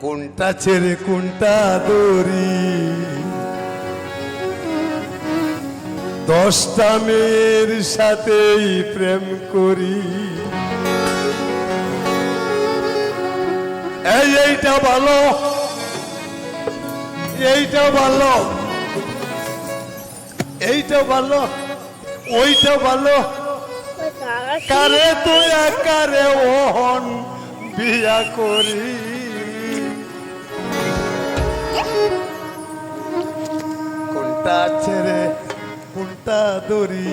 কোনটা ছেড়ে কোনটা দড়ি? দশটা মেয়ের সাথেই প্রেম করি। এই এইটা ভালো। এইটা ভালো। এইটা ভালো। ওইটা ভালো। কারে তুই কারে ওহন বিয়া করি? কোনটা ছেড়ে কোনটা দড়ি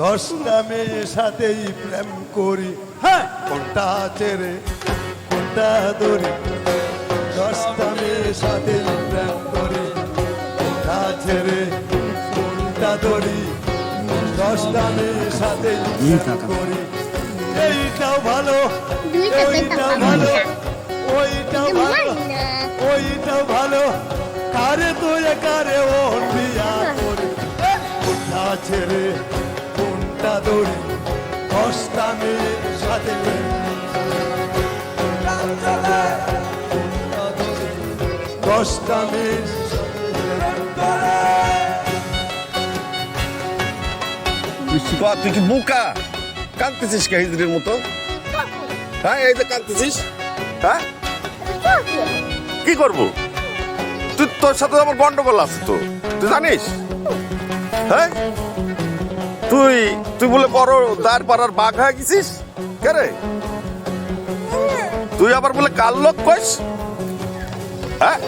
দশটা মেয়ের সাথেই প্রেম করি। হ্যাঁ কোনটা ছেড়ে কোনটা দড়ি দশটা মেয়ের সাথেই প্রেম করি। কোনটা ছেড়ে কোনটা দড়ি দশটা মেয়ের সাথেই প্রেম করি। এইটাও ভালো দুইটা ওইটাও ভালো। ওইটাও ভালো ওইটাও ভালো। কারে তো কারে ও ছেড়ে কোনটা দড়ি? দশটা সাথে দশটা তুই কি বুকা? কাঁদতেছিস কে হিজড়ির মতো? হ্যাঁ এই যে কাঁদতেছিস। হ্যাঁ? কি করব? তুই তোর সাথে আমার গন্ডগোল আছে তো। তুই জানিস? হ্যাঁ? তুই তুই বলে বড় দাঁড় পাড়ার বাঘ হয়ে গেছিস? কে রে? তুই আবার বলে কাল লোক কইস? হ্যাঁ?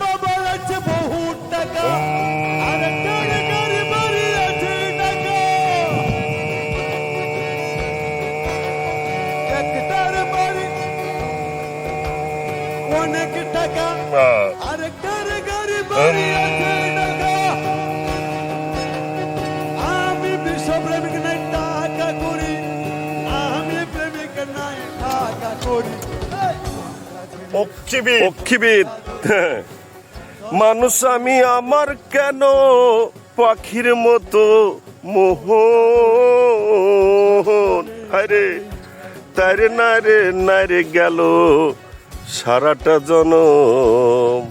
বাবার আছে বহু টাকা অনেক গাড়ি বাড়ি আছে টাকা। মানুষ আমি আমার কেন? পাখির মতো মোহ আরে তারে না রে না রে গেল সারাটা জনম।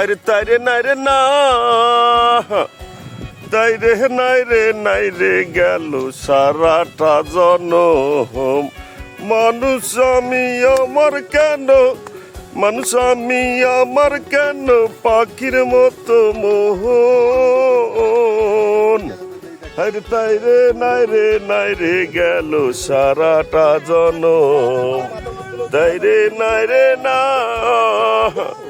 আরে তারে না রে না। তাই রে নাই রে নাই রে গেল সারাটা জনম। মানুষ আমি, আমার কেন? মানুষ আমি, আমার কেন? পাখির মতো মোহন। আরে তাই রে, নাই রে নাই রে গেল সারাটা জন তাই রে, নাই রে, না।